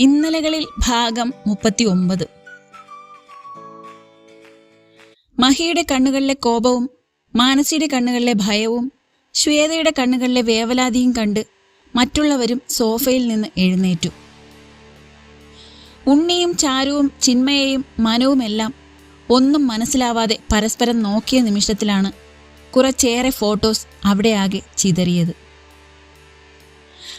ഇന്നലകളിൽ ഭാഗം മുപ്പത്തി ഒമ്പത് മഹിയുടെ കണ്ണുകളിലെ കോപവും മാനസിയുടെ കണ്ണുകളിലെ ഭയവും ശ്വേതയുടെ കണ്ണുകളിലെ വേവലാതിയും കണ്ട് മറ്റുള്ളവരും സോഫയിൽ നിന്ന് എഴുന്നേറ്റു. ഉണ്ണിയും ചാരുവും ചിന്മയെയും മനവുമെല്ലാം ഒന്നും മനസ്സിലാവാതെ പരസ്പരം നോക്കിയ നിമിഷത്തിലാണ് കുറച്ചേറെ ഫോട്ടോസ് അവിടെ ആകെ ചിതറിയത്.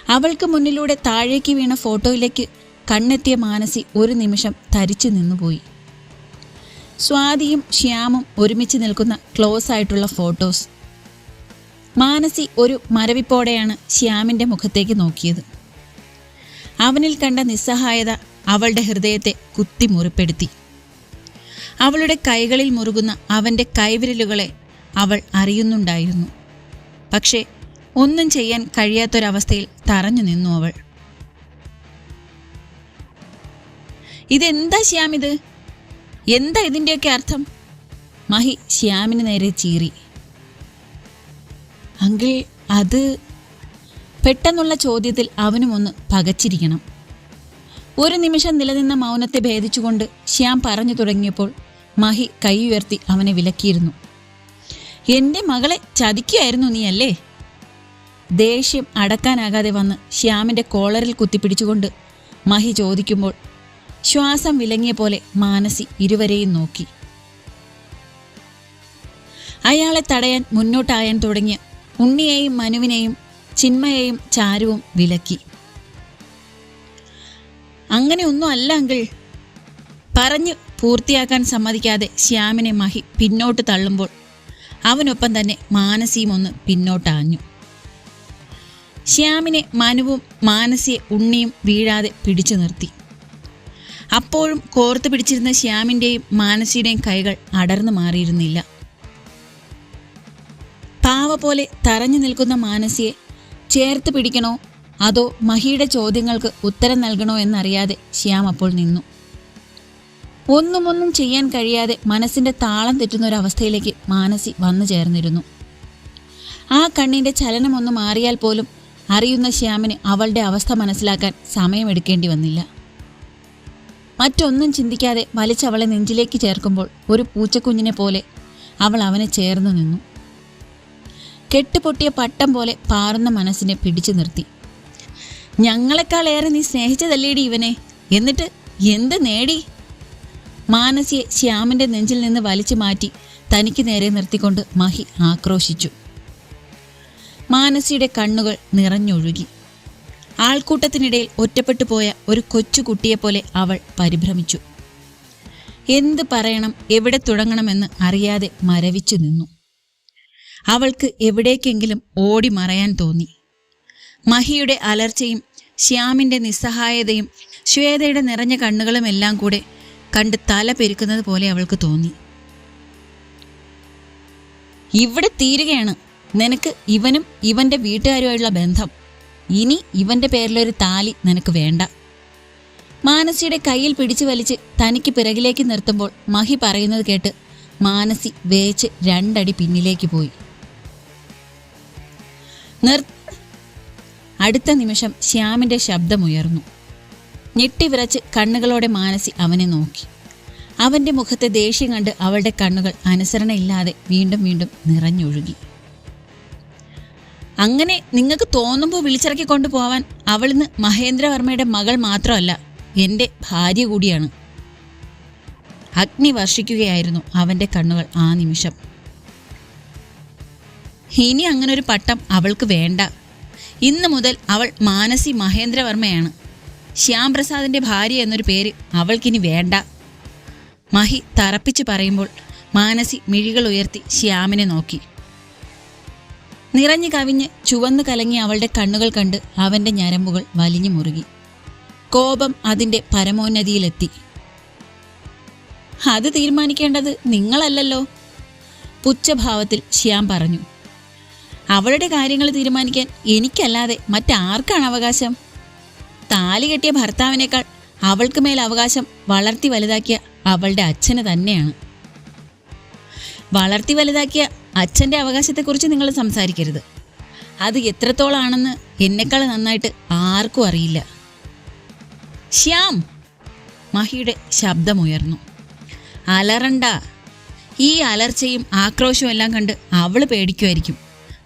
അവൾക്ക് മുന്നിലൂടെ താഴേക്ക് വീണ ഫോട്ടോയിലേക്ക് കണ്ണെത്തിയ മാനസി ഒരു നിമിഷം തരിച്ചു നിന്നുപോയി. സ്വാതിയും ശ്യാമും ഒരുമിച്ച് നിൽക്കുന്ന ക്ലോസ് ആയിട്ടുള്ള ഫോട്ടോസ്. മാനസി ഒരു മരവിപ്പോടെയാണ് ശ്യാമിന്റെ മുഖത്തേക്ക് നോക്കിയത്. അവനിൽ കണ്ട നിസ്സഹായത അവളുടെ ഹൃദയത്തെ കുത്തി മുറിപ്പെടുത്തി അവളുടെ കൈകളിൽ മുറുകുന്ന അവന്റെ കൈവിരലുകളെ അവൾ അറിയുന്നുണ്ടായിരുന്നു. പക്ഷേ ഒന്നും ചെയ്യാൻ കഴിയാത്തൊരവസ്ഥയിൽ തറഞ്ഞു നിന്നു അവൾ. ഇതെന്താ ശ്യാം ഇത്? എന്താ ഇതിന്റെയൊക്കെ അർത്ഥം? മഹി ശ്യാമിന് നേരെ ചീറി. അങ്കിൾ അത് പെട്ടെന്നുള്ള ചോദ്യത്തിൽ അവനും ഒന്ന് പകച്ചിരിക്കണം. ഒരു നിമിഷം നിലനിന്ന മൗനത്തെ ഭേദിച്ചുകൊണ്ട് ശ്യാം പറഞ്ഞു തുടങ്ങിയപ്പോൾ മഹി കൈ ഉയർത്തി അവനെ വിലക്കിയിരുന്നു. എന്റെ മകളെ ചതിക്കുകയായിരുന്നു നീ അല്ലേ? ദേഷ്യം അടക്കാനാകാതെ വന്ന് ശ്യാമിന്റെ കോളറിൽ കുത്തിപ്പിടിച്ചുകൊണ്ട് മഹി ചോദിക്കുമ്പോൾ ശ്വാസം വിലങ്ങിയ പോലെ മാനസി ഇരുവരെയും നോക്കി. അയാളെ തടയാൻ മുന്നോട്ടായാൻ തുടങ്ങിയ ഉണ്ണിയെയും മനുവിനെയും ചിന്മയെയും ചാരുവും വിലക്കി. അങ്ങനെയൊന്നും അല്ല അങ്കിൾ. പറഞ്ഞു പൂർത്തിയാക്കാൻ സമ്മതിക്കാതെ ശ്യാമിനെ മഹി പിന്നോട്ട് തള്ളുമ്പോൾ അവനൊപ്പം തന്നെ മാനസിയും ഒന്ന് പിന്നോട്ടാഞ്ഞു. ശ്യാമിനെ മനുവും മാനസിയെ ഉണ്ണിയും വീഴാതെ പിടിച്ചു നിർത്തി. അപ്പോഴും കോർത്തു പിടിച്ചിരുന്ന ശ്യാമിന്റെയും മാനസിയുടെയും കൈകൾ അടർന്നു മാറിയിരുന്നില്ല. പാവ പോലെ തറഞ്ഞു നിൽക്കുന്ന മാനസിയെ ചേർത്ത് പിടിക്കണോ അതോ മഹിയുടെ ചോദ്യങ്ങൾക്ക് ഉത്തരം നൽകണോ എന്നറിയാതെ ശ്യാം അപ്പോൾ നിന്നു. ഒന്നുമൊന്നും ചെയ്യാൻ കഴിയാതെ മനസ്സിന്റെ താളം തെറ്റുന്ന ഒരു അവസ്ഥയിലേക്ക് മാനസി വന്നു ചേർന്നിരുന്നു. ആ കണ്ണിന്റെ ചലനമൊന്ന് മാറിയാൽ പോലും അറിയുന്ന ശ്യാമിന് അവളുടെ അവസ്ഥ മനസ്സിലാക്കാൻ സമയമെടുക്കേണ്ടി വന്നില്ല. മറ്റൊന്നും ചിന്തിക്കാതെ വലിച്ചവളെ നെഞ്ചിലേക്ക് ചേർക്കുമ്പോൾ ഒരു പൂച്ചക്കുഞ്ഞിനെ പോലെ അവൾ അവനെ ചേർന്നു നിന്നു. കെട്ടുപൊട്ടിയ പട്ടം പോലെ പാറുന്ന മനസ്സിനെ പിടിച്ചു നിർത്തി. ഞങ്ങളെക്കാളേറെ നീ സ്നേഹിച്ചതല്ലേടി ഇവനെ? എന്നിട്ട് എന്ത് നേടി? മാനസിയെ ശ്യാമിന്റെ നെഞ്ചിൽ നിന്ന് വലിച്ചു മാറ്റി തനിക്ക് നേരെ നിർത്തിക്കൊണ്ട് മഹി ആക്രോശിച്ചു. മാനസിയുടെ കണ്ണുകൾ നിറഞ്ഞൊഴുകി. ആൾക്കൂട്ടത്തിനിടയിൽ ഒറ്റപ്പെട്ടു പോയ ഒരു കൊച്ചുകുട്ടിയെപ്പോലെ അവൾ പരിഭ്രമിച്ചു. എന്ത് പറയണം എവിടെ തുടങ്ങണമെന്ന് അറിയാതെ മരവിച്ചു നിന്നു. അവൾക്ക് എവിടേക്കെങ്കിലും ഓടി മറയാൻ തോന്നി. മഹിയുടെ അലർച്ചയും ശ്യാമിന്റെ നിസ്സഹായതയും ശ്വേതയുടെ നിറഞ്ഞ കണ്ണുകളുമെല്ലാം കൂടെ കണ്ട് തല പെരുക്കുന്നത് പോലെ അവൾക്ക് തോന്നി. ഇവിടെ തീരുകയാണ്. നിനക്ക് ഇവനും ഇവന്റെ വീട്ടുകാരുമായുള്ള ബന്ധം. ഇനി ഇവന്റെ പേരിലൊരു താലി നിനക്ക് വേണ്ട. മാനസിയുടെ കയ്യിൽ പിടിച്ചു വലിച്ച് തനിക്ക് പിറകിലേക്ക് നിർത്തുമ്പോൾ മഹി പറയുന്നത് കേട്ട് മാനസി വേച്ച് രണ്ടടി പിന്നിലേക്ക് പോയി. നിർ അടുത്ത നിമിഷം ശ്യാമിന്റെ ശബ്ദമുയർന്നു. ഞെട്ടിവിറച്ച് കണ്ണുകളോടെ മാനസി അവനെ നോക്കി. അവന്റെ മുഖത്തെ ദേഷ്യം കണ്ട് അവളുടെ കണ്ണുകൾ അനുസരണയില്ലാതെ വീണ്ടും വീണ്ടും നിറഞ്ഞൊഴുകി. അങ്ങനെ നിങ്ങൾക്ക് തോന്നുമ്പോൾ വിളിച്ചിറക്കി കൊണ്ടുപോവാൻ അവളിന്ന് മഹേന്ദ്രവർമ്മയുടെ മകൾ മാത്രമല്ല എന്റെ ഭാര്യ കൂടിയാണ്. അഗ്നി വർഷിക്കുകയായിരുന്നു അവന്റെ കണ്ണുകൾ ആ നിമിഷം. ഇനി ഒരു പട്ടം അവൾക്ക് വേണ്ട. ഇന്ന് മുതൽ അവൾ മാനസി മഹേന്ദ്രവർമ്മയാണ്. ശ്യാം പ്രസാദിന്റെ ഭാര്യ എന്നൊരു പേര് അവൾക്കിനി വേണ്ട. മഹി തറപ്പിച്ച് പറയുമ്പോൾ മാനസി മിഴികൾ ഉയർത്തി ശ്യാമിനെ നോക്കി. നിറഞ്ഞു കവിഞ്ഞ് ചുവന്നു കലങ്ങി അവളുടെ കണ്ണുകൾ കണ്ട് അവന്റെ ഞരമ്പുകൾ വലിഞ്ഞു മുറുകി. കോപം അതിന്റെ പരമോന്നതിയിലെത്തി. അത് തീരുമാനിക്കേണ്ടത് നിങ്ങളല്ലല്ലോ. പുച്ഛഭാവത്തിൽ ശ്യാം പറഞ്ഞു. അവളുടെ കാര്യങ്ങൾ തീരുമാനിക്കാൻ എനിക്കല്ലാതെ മറ്റാർക്കാണ് അവകാശം? താലി കെട്ടിയ ഭർത്താവിനേക്കാൾ അവൾക്ക് മേൽ അവകാശം വളർത്തി വലുതാക്കിയ അവളുടെ അച്ഛന് തന്നെയാണ്. വളർത്തി വലുതാക്കിയ അച്ഛന്റെ അവകാശത്തെക്കുറിച്ച് നിങ്ങൾ സംസാരിക്കരുത്. അത് എത്രത്തോളാണെന്ന് എന്നെക്കാൾ നന്നായിട്ട് ആർക്കും അറിയില്ല. ശ്യാം! മഹിയുടെ ശബ്ദമുയർന്നു. അലറണ്ട. ഈ അലർച്ചയും ആക്രോശവും എല്ലാം കണ്ട് അവൾ പേടിക്കുമായിരിക്കും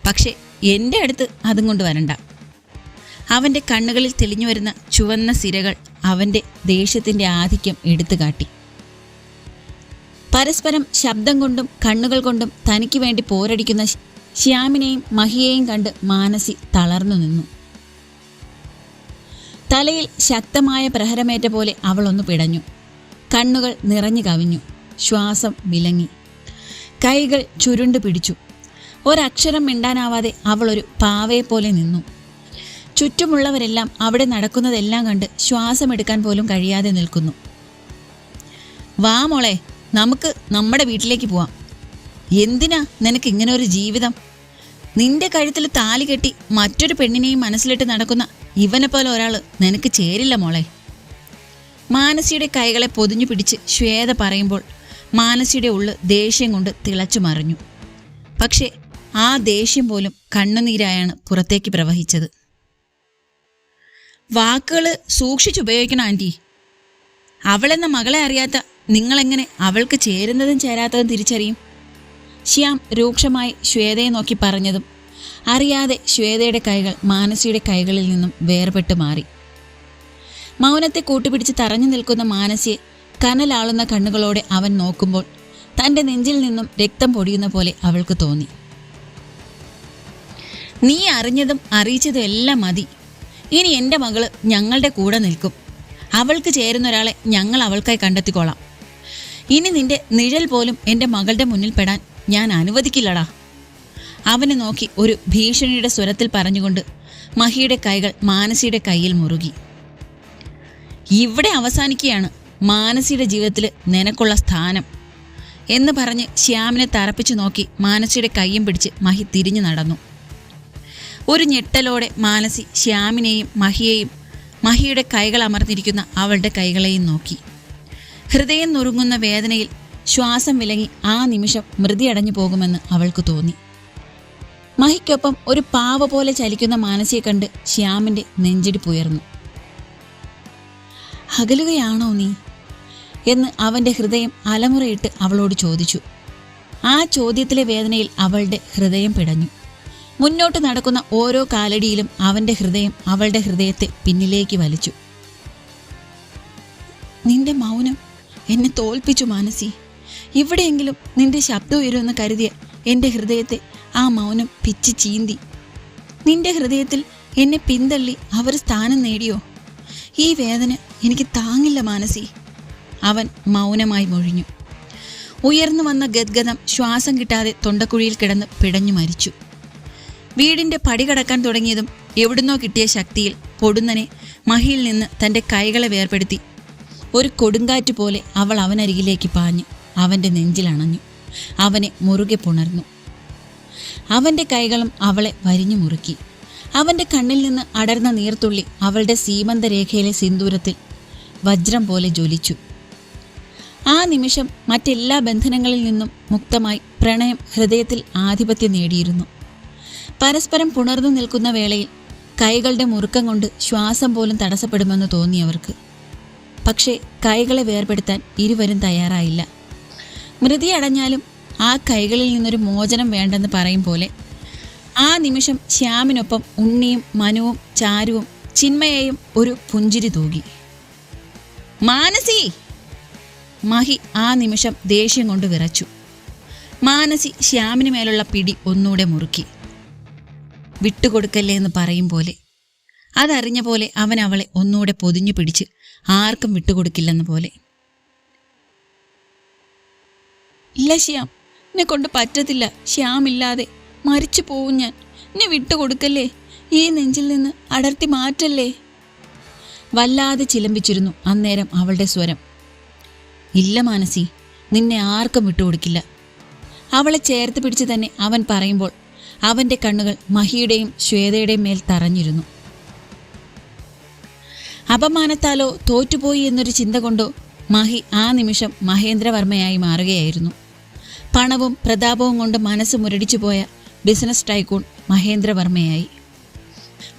പക്ഷേ എന്റെ അടുത്ത് അതും കൊണ്ട് വരണ്ട. അവന്റെ കണ്ണുകളിൽ തെളിഞ്ഞു വരുന്ന ചുവന്ന സിരകൾ അവന്റെ ദേഷ്യത്തിന്റെ ആധിക്യം എടുത്തു കാട്ടി പരസ്പരം ശബ്ദം കൊണ്ടും കണ്ണുകൾ കൊണ്ടും തനിക്ക് വേണ്ടി പോരടിക്കുന്ന ശ്യാമിനെയും മഹിയെയും കണ്ട് മാനസി തളർന്നു നിന്നു. തലയിൽ ശക്തമായ പ്രഹരമേറ്റ പോലെ അവളൊന്ന് പിടഞ്ഞു. കണ്ണുകൾ നിറഞ്ഞു കവിഞ്ഞു. ശ്വാസം വിലങ്ങി. കൈകൾ ചുരുണ്ടു പിടിച്ചു. ഒരക്ഷരം മിണ്ടാനാവാതെ അവളൊരു പോലെ നിന്നു. ചുറ്റുമുള്ളവരെല്ലാം അവിടെ നടക്കുന്നതെല്ലാം കണ്ട് ശ്വാസമെടുക്കാൻ പോലും കഴിയാതെ നിൽക്കുന്നു. വാ മോളെ നമുക്ക് നമ്മുടെ വീട്ടിലേക്ക് പോവാം. എന്തിനാ നിനക്ക് ഇങ്ങനെ ഒരു ജീവിതം? നിന്റെ കഴുത്തിൽ താലി കെട്ടി മറ്റൊരു പെണ്ണിനെയും മനസ്സിലിട്ട് നടക്കുന്ന ഇവനെ പോലെ ഒരാൾ നിനക്ക് ചേരില്ല മോളെ. മാനസിയുടെ കൈകളെ പൊതിഞ്ഞു പിടിച്ച് ശ്വേത പറയുമ്പോൾ മാനസിയുടെ ഉള്ള് ദേഷ്യം കൊണ്ട് തിളച്ചു മറിഞ്ഞു. പക്ഷേ ആ ദേഷ്യം പോലും കണ്ണുനീരായാണ് പുറത്തേക്ക് പ്രവഹിച്ചത്. വാക്കുകൾ സൂക്ഷിച്ചുപയോഗിക്കണം ആന്റി അവളെന്ന മകളെ അറിയാത്ത നിങ്ങളെങ്ങനെ അവൾക്ക് ചേരുന്നതും ചേരാത്തതും തിരിച്ചറിയും? ശ്യാം രൂക്ഷമായി ശ്വേതയെ നോക്കി പറഞ്ഞതും അറിയാതെ ശ്വേതയുടെ കൈകൾ മാനസിയുടെ കൈകളിൽ നിന്നും വേർപെട്ട് മാറി. മൗനത്തെ കൂട്ടുപിടിച്ച് തറഞ്ഞു നിൽക്കുന്ന മാനസിയെ കനലാളുന്ന കണ്ണുകളോടെ അവൻ നോക്കുമ്പോൾ തന്റെ നെഞ്ചിൽ നിന്നും രക്തം പൊടിയുന്ന പോലെ അവൾക്ക് തോന്നി. നീ അറിഞ്ഞതും അറിയിച്ചതും എല്ലാം മതി. ഇനി എന്റെ മകൾ ഞങ്ങളുടെ കൂടെ നിൽക്കും. അവൾക്ക് ചേരുന്ന ഒരാളെ ഞങ്ങൾ അവൾക്കായി കണ്ടെത്തിക്കോളാം. ഇനി നിന്റെ നിഴൽ പോലും എന്റെ മകളുടെ മുന്നിൽ പെടാൻ ഞാൻ അനുവദിക്കില്ലടാ. അവനെ നോക്കി ഒരു ഭീഷണിയുടെ സ്വരത്തിൽ പറഞ്ഞുകൊണ്ട് മഹിയുടെ കൈകൾ മാനസിയുടെ കയ്യിൽ മുറുകി. ഇവിടെ അവസാനിക്കുകയാണ് മാനസിയുടെ ജീവിതത്തിൽ നിനക്കുള്ള സ്ഥാനം എന്ന് പറഞ്ഞ് ശ്യാമിനെ തറപ്പിച്ചു നോക്കി മാനസിയുടെ കയ്യും പിടിച്ച് മഹി തിരിഞ്ഞു നടന്നു. ഒരു ഞെട്ടലോടെ മാനസി ശ്യാമിനെയും മഹിയെയും മഹിയുടെ കൈകൾ അമർന്നിരിക്കുന്ന അവളുടെ കൈകളെയും നോക്കി. ഹൃദയം നുറുങ്ങുന്ന വേദനയിൽ ശ്വാസം വിലങ്ങി ആ നിമിഷം മൃതിയടഞ്ഞു പോകുമെന്ന് അവൾക്ക് തോന്നി. മഹിക്കൊപ്പം ഒരു പാവ പോലെ ചലിക്കുന്ന മാനസിയെ കണ്ട് ശ്യാമിന്റെ നെഞ്ചിടിപ്പുയർന്നു അകലുകയാണോ നീ? എന്ന് അവന്റെ ഹൃദയം അലമുറയിട്ട് അവളോട് ചോദിച്ചു. ആ ചോദ്യത്തിലെ വേദനയിൽ അവളുടെ ഹൃദയം പിടഞ്ഞു. മുന്നോട്ട് നടക്കുന്ന ഓരോ കാലടിയിലും അവന്റെ ഹൃദയം അവളുടെ ഹൃദയത്തെ പിന്നിലേക്ക് വലിച്ചു. നിന്റെ മൗനം എന്നെ തോൽപ്പിച്ചു മാനസി. ഇവിടെയെങ്കിലും നിന്റെ ശബ്ദം ഉയരുമെന്ന് കരുതിയ എന്റെ ഹൃദയത്തെ ആ മൗനം പിച്ച് ചീന്തി. നിന്റെ ഹൃദയത്തിൽ എന്നെ പിന്തള്ളി അവർ സ്ഥാനം നേടിയോ? ഈ വേദന എനിക്ക് താങ്ങില്ല മാനസി. അവൻ മൗനമായി മൊഴിഞ്ഞു. ഉയർന്നു വന്ന ഗദ്ഗതം ശ്വാസം കിട്ടാതെ തൊണ്ടക്കുഴിയിൽ കിടന്ന് പിടഞ്ഞു മരിച്ചു. വീടിന്റെ പടി കടക്കാൻ തുടങ്ങിയതും എവിടുന്നോ കിട്ടിയ ശക്തിയിൽ പൊടുന്നനെ മഹിയിൽ നിന്ന് തന്റെ കൈകളെ വേർപെടുത്തി ഒരു കൊടുങ്കാറ്റ് പോലെ അവൾ അവനരികിലേക്ക് പാഞ്ഞു. അവന്റെ നെഞ്ചിലണഞ്ഞു അവനെ മുറുകെ പുണർന്നു. അവന്റെ കൈകളും അവളെ വരിഞ്ഞു മുറുക്കി. അവന്റെ കണ്ണിൽ നിന്ന് അടർന്ന നീർത്തുള്ളി അവളുടെ സീമന്ത രേഖയിലെ സിന്ദൂരത്തിൽ വജ്രം പോലെ ജ്വലിച്ചു. ആ നിമിഷം മറ്റെല്ലാ ബന്ധനങ്ങളിൽ നിന്നും മുക്തമായി പ്രണയം ഹൃദയത്തിൽ ആധിപത്യം നേടിയിരുന്നു. പരസ്പരം പുണർന്നു നിൽക്കുന്ന വേളയിൽ കൈകളുടെ മുറുക്കം കൊണ്ട് ശ്വാസം പോലും തടസ്സപ്പെടുമെന്ന് തോന്നിയവർക്ക് പക്ഷേ കൈകളെ വേർപെടുത്താൻ ഇരുവരും തയ്യാറായില്ല. മൃതി അടഞ്ഞാലും ആ കൈകളിൽ നിന്നൊരു മോചനം വേണ്ടെന്ന് പറയും പോലെ ആ നിമിഷം ശ്യാമിനൊപ്പം ഉണ്ണിയും മനുവും ചാരുവും ചിന്മയെയും ഒരു പുഞ്ചിരി തൂകി. മാനസി! മഹി ആ നിമിഷം ദേഷ്യം കൊണ്ട് വിറച്ചു. മാനസി ശ്യാമിന് മേലുള്ള പിടി ഒന്നുകൂടെ മുറുക്കി. വിട്ടുകൊടുക്കല്ലേ എന്ന് പറയും പോലെ അതറിഞ്ഞ പോലെ അവൻ അവളെ ഒന്നുകൂടെ പൊതിഞ്ഞു പിടിച്ച് ആർക്കും വിട്ടുകൊടുക്കില്ലെന്ന പോലെ. ഇല്ല ശ്യാം. എന്നെ കൊണ്ട് പറ്റത്തില്ല. ശ്യാമില്ലാതെ മരിച്ചു പോവും ഞാൻ. എന്നെ വിട്ടുകൊടുക്കല്ലേ? ഈ നെഞ്ചിൽ നിന്ന് അടർത്തി മാറ്റല്ലേ? വല്ലാതെ ചിലമ്പിച്ചിരുന്നു അന്നേരം അവളുടെ സ്വരം. ഇല്ല മാനസി. നിന്നെ ആർക്കും വിട്ടുകൊടുക്കില്ല. അവളെ ചേർത്ത് പിടിച്ച് തന്നെ അവൻ പറയുമ്പോൾ അവന്റെ കണ്ണുകൾ മഹിയുടെയും ശ്വേതയുടെയും മേൽ തറഞ്ഞിരുന്നു. അപമാനത്താലോ തോറ്റുപോയി എന്നൊരു ചിന്ത കൊണ്ടോ മാഹി ആ നിമിഷം മഹേന്ദ്രവർമ്മയായി മാറുകയായിരുന്നു. പണവും പ്രതാപവും കൊണ്ട് മനസ്സ് മുരടിച്ചു പോയ ബിസിനസ് ടൈക്കൂൺ മഹേന്ദ്രവർമ്മയായി.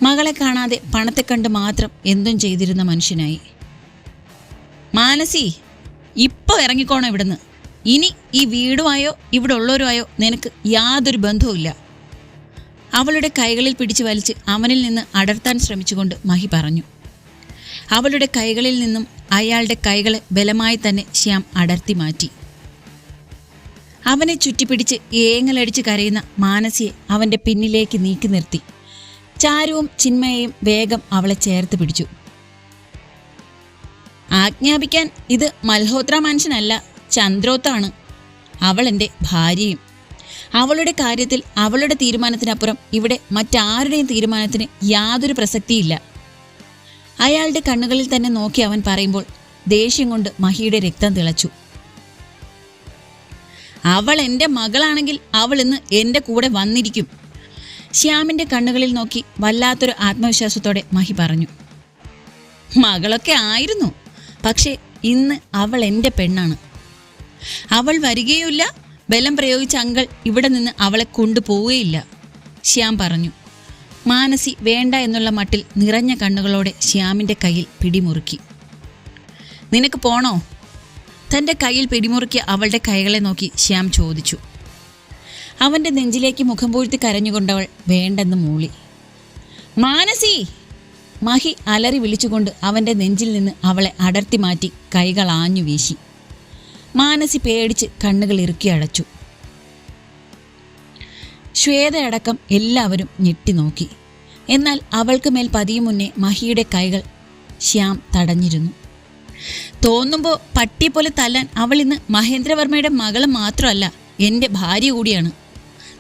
മകളെ കാണാതെ പണത്തെ കണ്ട് മാത്രം എന്തും ചെയ്തിരുന്ന മനുഷ്യനായി. മാനസി ഇപ്പോൾ ഇറങ്ങിക്കോണം ഇവിടുന്ന്. ഇനി ഈ വീടുമായോ ഇവിടെ ഉള്ളവരുമായോ നിനക്ക് യാതൊരു ബന്ധവുമില്ല. അവളുടെ കൈകളിൽ പിടിച്ചു വലിച്ച് അവനിൽ നിന്ന് അടർത്താൻ ശ്രമിച്ചുകൊണ്ട് മഹി പറഞ്ഞു. അവളുടെ കൈകളിൽ നിന്നും അയാളുടെ കൈകളെ ബലമായി തന്നെ ശ്യാം അടർത്തി മാറ്റി. അവനെ ചുറ്റിപ്പിടിച്ച് ഏങ്ങലടിച്ച് കരയുന്ന മാനസിയെ അവന്റെ പിന്നിലേക്ക് നീക്കി നിർത്തി. ചാരുവും ചിന്മയെയും വേഗം അവളെ ചേർത്ത് പിടിച്ചു. ആജ്ഞാപിക്കാൻ ഇത് മൽഹോത്ര മനുഷ്യനല്ല ചന്ദ്രോത്താണ്. അവൾ എന്റെ ഭാര്യയും. അവളുടെ കാര്യത്തിൽ അവളുടെ തീരുമാനത്തിനപ്പുറം ഇവിടെ മറ്റാരുടെയും തീരുമാനത്തിന് യാതൊരു പ്രസക്തിയില്ല. അയാളുടെ കണ്ണുകളിൽ തന്നെ നോക്കി അവൻ പറയുമ്പോൾ ദേഷ്യം കൊണ്ട് മഹിയുടെ രക്തം തിളച്ചു. അവൾ എന്റെ മകളാണെങ്കിൽ അവൾ ഇന്ന് എന്റെ കൂടെ വന്നിരിക്കും. ശ്യാമിന്റെ കണ്ണുകളിൽ നോക്കി വല്ലാത്തൊരു ആത്മവിശ്വാസത്തോടെ മഹി പറഞ്ഞു. മകളൊക്കെ ആയിരുന്നു പക്ഷേ ഇന്ന് അവൾ എന്റെ പെണ്ണാണ്. അവൾ വരികയുമില്ല ബലം പ്രയോഗിച്ച അങ്കൾ ഇവിടെ നിന്ന് അവളെ കൊണ്ടുപോവുകയില്ല ശ്യാം പറഞ്ഞു. മാനസി വേണ്ട എന്നുള്ള മട്ടിൽ നിറഞ്ഞ കണ്ണുകളോടെ ശ്യാമിന്റെ കയ്യിൽ പിടിമുറുക്കി. നിനക്ക് പോണോ? തന്റെ കയ്യിൽ പിടിമുറുക്കിയ അവളുടെ കൈകളെ നോക്കി ശ്യാം ചോദിച്ചു. അവന്റെ നെഞ്ചിലേക്ക് മുഖം പൂഴ്ത്തി കരഞ്ഞുകൊണ്ടവൾ വേണ്ടെന്ന് മൂളി. മാനസി! മഹി അലറി വിളിച്ചുകൊണ്ട് അവന്റെ നെഞ്ചിൽ നിന്ന് അവളെ അടർത്തി മാറ്റി കൈകൾ ആഞ്ഞു വീശി. മാനസി പേടിച്ച് കണ്ണുകൾ ഇറുക്കി അടച്ചു. ശ്വേതയടക്കം എല്ലാവരും ഞെട്ടി നോക്കി. എന്നാൽ അവൾക്ക് മേൽ പതിയും മുന്നേ മഹിയുടെ കൈകൾ ശ്യാം തടഞ്ഞിരുന്നു. തോന്നുമ്പോൾ പട്ടിയെ പോലെ തല്ലാൻ അവൾ ഇന്ന് മഹേന്ദ്രവർമ്മയുടെ മകളെ മാത്രമല്ല എന്റെ ഭാര്യ കൂടിയാണ്.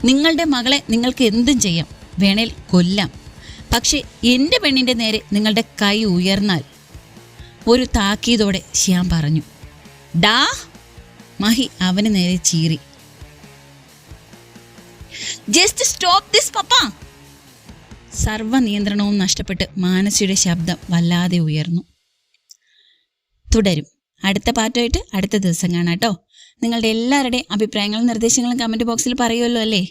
നിങ്ങളുടെ മകളെ നിങ്ങൾക്ക് എന്തും ചെയ്യാം വേണേൽ കൊല്ലാം. പക്ഷേ എന്റെ പെണ്ണിന്റെ നേരെ നിങ്ങളുടെ കൈ ഉയർന്നാൽ ഒരു താക്കീതോടെ ശ്യാം പറഞ്ഞു. ഡാ! മഹി അവന് നേരെ ചീറി. ജസ്റ്റ് സ്റ്റോപ്പ് ദിസ് പപ്പ സർവനിയന്ത്രണവും നഷ്ടപ്പെട്ട് മാനസിയുടെ ശബ്ദം വല്ലാതെ ഉയർന്നു. തുടരും. അടുത്ത പാട്ടുമായിട്ട് അടുത്ത ദിവസം കാണാം കേട്ടോ. നിങ്ങളുടെ എല്ലാവരുടെയും അഭിപ്രായങ്ങളും നിർദ്ദേശങ്ങളും കമന്റ് ബോക്സിൽ പറയുമല്ലോ അല്ലേ?